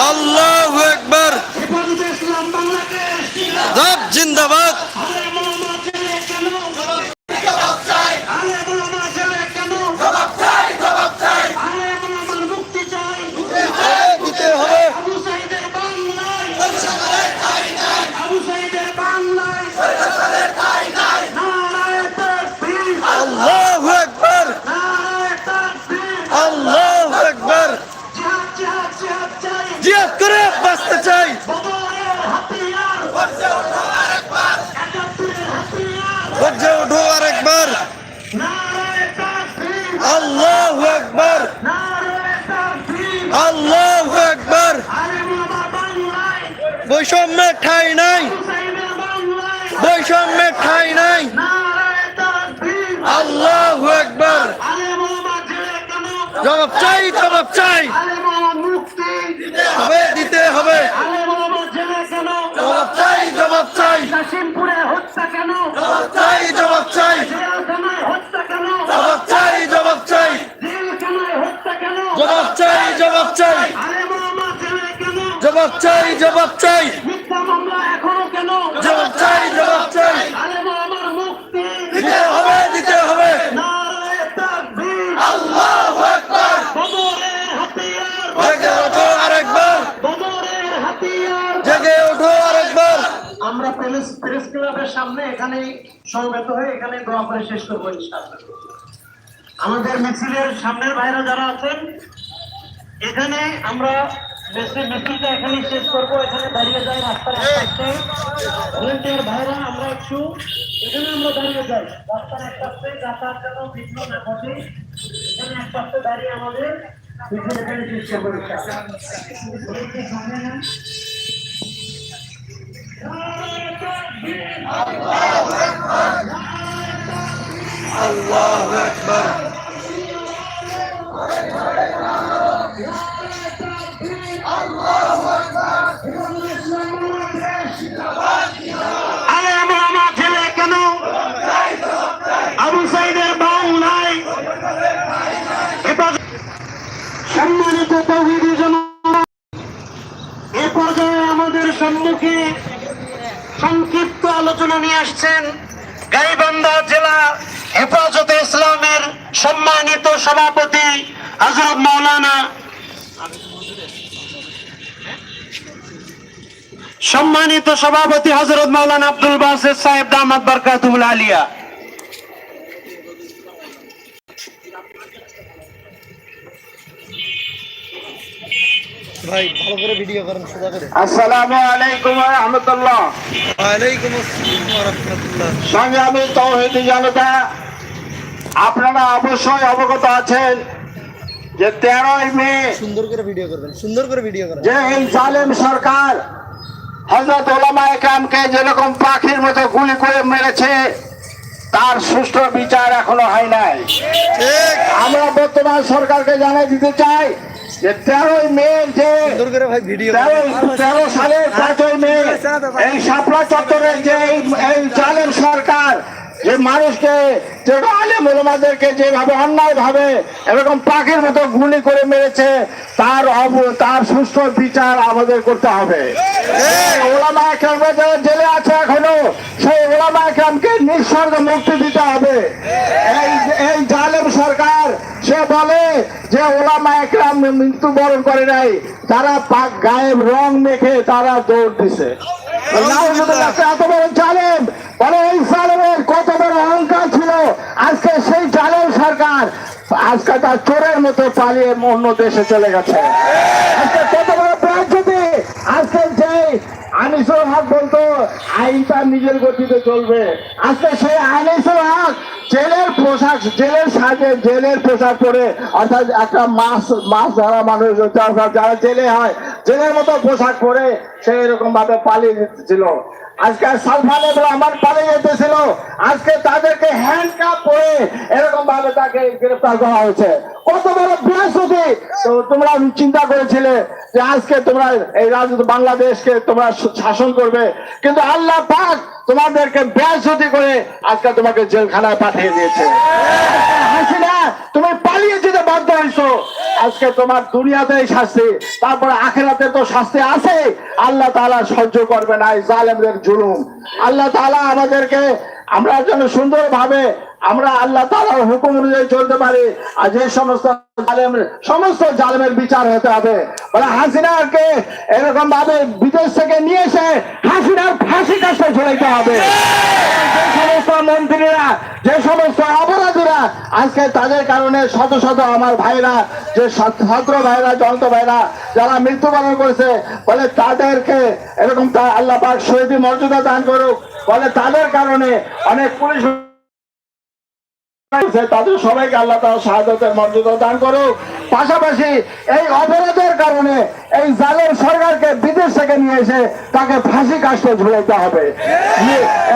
আল্লাহু আকবার হেফাজতে ইসলাম বাংলাদেশ জব জিন্দাবাদ আলে মোলামা ছেলে কেন আলে মোলামা ছেলে কেন আলে মোলামার মুক্তি চাই দিতে হবে আবু সাইদের বাংলায় আবু সাইদের বাংলায় নারায়ে তাকবীর আল্লাহু আকবার নারায়ে তাকবীর আল্লাহু আকবার জিহাদ জিহাদ জিহাদ চাই জিহাদ করে বাঁচতে চাই বদরের হাতিয়ার একাত্তরের হাতিয়ার গর্জে ওঠো আরেকবার নারায়ে তাকবীর আল্লাহু আকবার নারায়ে তাকবীর আল্লাহু আকবার আলে মোলামা বাংলায় বৈষম্যে ঠাই নাই। আবু সাইদের বৈষম্যে ঠাই নাই। আল্লাহু কেন জবাব চাই জবাব চাই। হবে, দিতে হবে। জবাব চাই জবাব চাই। জবাব চাই জবাব চাই। জবাব চাই জবাব চাই। জবাব চাই জবাব চাই আলে মোলামা ছেলে কেন জবাব চাই জবাব চাই। মিথ্যা মামলা এখনও কেন? জবাব চাই জবাব চাই। আলে মোলামার মুক্তি। দিতে হবে দিতে হবে। নারায়ে তাকবীর। আল্লাহু আকবার। বদরের হাতিয়ার। জেগে ওঠো আরেকবার। বদরের হাতিয়ার। জেগে ওঠো আরেকবার। আমরা প্রেস প্রেস ক্লাবের সামনে এখানে সমবেত হয়ে এখানে দোয়া করে শেষ করব ইনশাআল্লাহ। আমাদের মিছিলের সামনের বাইরে যারা আছেন এখানে আমরা মিছিল মিছিলটা এখানে শেষ করব। এখানে দাঁড়িয়ে যাই রাস্তার এক পাশে। ভলেন্টিয়ার আমরা একটু দাঁড়িয়ে যাই। রাস্তার এক যাতায়াত যেন বিঘ্ন এখানে এক দাঁড়িয়ে আমাদের মিছিল এখানে করব আকবার আরে আমরা আমার ছেলে কেন আবু সাইদের বাংলায় হেফাজত- সম্মানিত সংক্ষিপ্ত আলোচনা নিয়ে আসছেন গাইবান্ধা জেলা হেফাজতে ইসলামের সম্মানিত সভাপতি হজরত মাওলানা সম্মানিত সভাপতি হজরত মাওলানা আব্দুল বাসের সাহেব দামাত বরকাতুল আলিয়া। ভাই ভালো করে ভিডিও করেন সোজা করে। আসসালামু আলাইকুম রহমতুল্লাহ। ওয়ালাইকুম আসসালাম ওয়া রাহমাতুল্লাহ। সংগ্রামী তৌহিদি জনতা আপনারা অবশ্যই অবগত আছেন যে তেরোই মে সুন্দর করে ভিডিও করবেন সুন্দর করে ভিডিও করেন। যে এই জালেম সরকার হজরত ওলামা একরামকে যেরকম পাখির মতো গুলি করে মেরেছে তার সুষ্ঠু বিচার এখনও হয় নাই। আমরা বর্তমান সরকারকে জানিয়ে দিতে চাই তেরোই মে যে সুন্দর করে ভাই ভিডিও তেরো তেরো সালের পাঁচই মে এই শাপলা চত্বরের যে এই- এই জালেম সরকার যে মানুষকে আলেম ওলামাদেরকে যেভাবে অন্যায় ভাবে এরকম পাখির মতো গুলি করে মেরেছে তার তার সুষ্ঠু বিচার আমাদের করতে হবে। ওলামা একরামরা যারা জেলে আছে এখনও সেই ওলামা একরামকে নিঃস্বার্থ মুক্তি দিতে হবে এই এই জালেম সরকার সে বলে যে ওলামা একরাম মৃত্যুবরণ করে নাই। তারা পাক গায়েব রং মেখে তারা দৌড় দিছে। এত বড় জালেম। বলে এই জালেমের কত বড় অহংকার ছিল। আজকে সেই জালেম সরকার আজকে তার চোরের মতো পালিয়ে অন্য দেশে চলে গেছে আজকে কত বড় প্রায় আজকে যে আনিসুল হক বলতো, আইন তার নিজের গতিতে চলবে। আজকে সেই আনিসুল হক জেলের পোশাক, জেলের সাজে জেলের পোশাক পরে, অর্থাৎ একটা মাছ মাছ ধরা মানুষ, যারা জেলে হয়, জেলের মতো পোশাক পরে সে এরকম ভাবে পালিয়ে যেতেছিল। আজকে সালফান আমার পালিয়ে যেতেছিল। আজকে তাদেরকে হ্যান্ড কাপ পরে এরকম ভাবে তাকে গ্রেফতার করা হয়েছে। কত বড় বৃহস্পতি, তো তোমরা চিন্তা করেছিলে যে আজকে তোমরা এই রাজ্য বাংলাদেশকে তোমরা শাসন করবে, কিন্তু আল্লাহ পাক তোমাদেরকে বেয়াসতি করে আজকে তোমাকে জেলখানায় পাঠিয়ে দিয়েছে। তুমি পালিয়ে যেতে বাধ্য হয়েছো। আজকে তোমার দুনিয়াতে শাস্তি, তারপরে আখেরাতে তো শাস্তি আছে আল্লাহ তাআলা সহ্য করবে না এই জালেমদের জুলুম। আল্লাহ তাআলা আমাদেরকে আমরা যেন সুন্দরভাবে আমরা আল্লাহ তাআলার হুকুম অনুযায়ী চলতে পারি। আর যে সমস্ত জালেম সমস্ত জালেমের বিচার হতে হবে। বলে হাসিনাকে এরকম ভাবে বিদেশ থেকে নিয়ে এসে হাসিনার ফাঁসি কাছে ঝুলাইতে হবে। যে সমস্ত মন্ত্রীরা, যে সমস্ত অপরাধীরা আজকে তাদের কারণে শত শত আমার ভাইরা, যে ছাত্র ভাইরা, জন্ত ভাইরা, যারা মৃত্যুবরণ করেছে, বলে তাদেরকে এরকম আল্লাহ পাক শহীদ মর্যাদা দান করুক। বলে তাদের কারণে অনেক পুলিশ তাদের সবাইকে আল্লাহ তাআলা শাহাদাতের মর্যাদা দান করুক। পাশাপাশি এই অপরাধের কারণে এই জালের সরকারকে বিদেশ থেকে নিয়ে এসে তাকে ফাঁসি কাস্টে ঝুলাইতে হবে।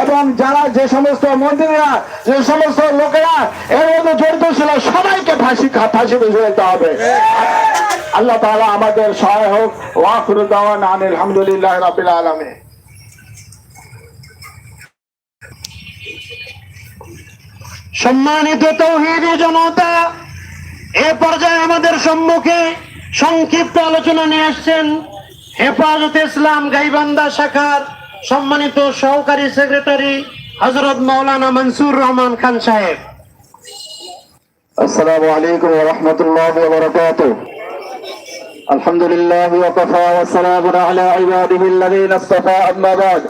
এবং যারা যে সমস্ত মন্ত্রীরা, যে সমস্ত লোকেরা এর মধ্যে জড়িত ছিল, সবাইকে ফাঁসি ফাঁসিতে ঝুলাইতে হবে। আল্লাহ তাআলা আমাদের সহায় হোক ওয়াকুর দাওয়ান আলহামদুলিল্লাহ রাবিল আলমী সম্মানিত তৌহিদি জনতা, এ পর্যায়ে আমাদের সম্মুখে সংক্ষিপ্ত আলোচনা নিয়ে আসছেন হেফাজতে ইসলাম গাইবান্দা শাখার সম্মানিত সহকারী সেক্রেটারি হজরত মৌলানা মনসুর রহমান খান সাহেব। আসসালামু আলাইকুম ওয়া রাহমাতুল্লাহি ওয়া বারাকাতুহু। আলহামদুলিল্লাহি ওয়া কাফা ওয়া সালামুন আলা ইবাদিহি ইসতাফা আম্মা বা'দ।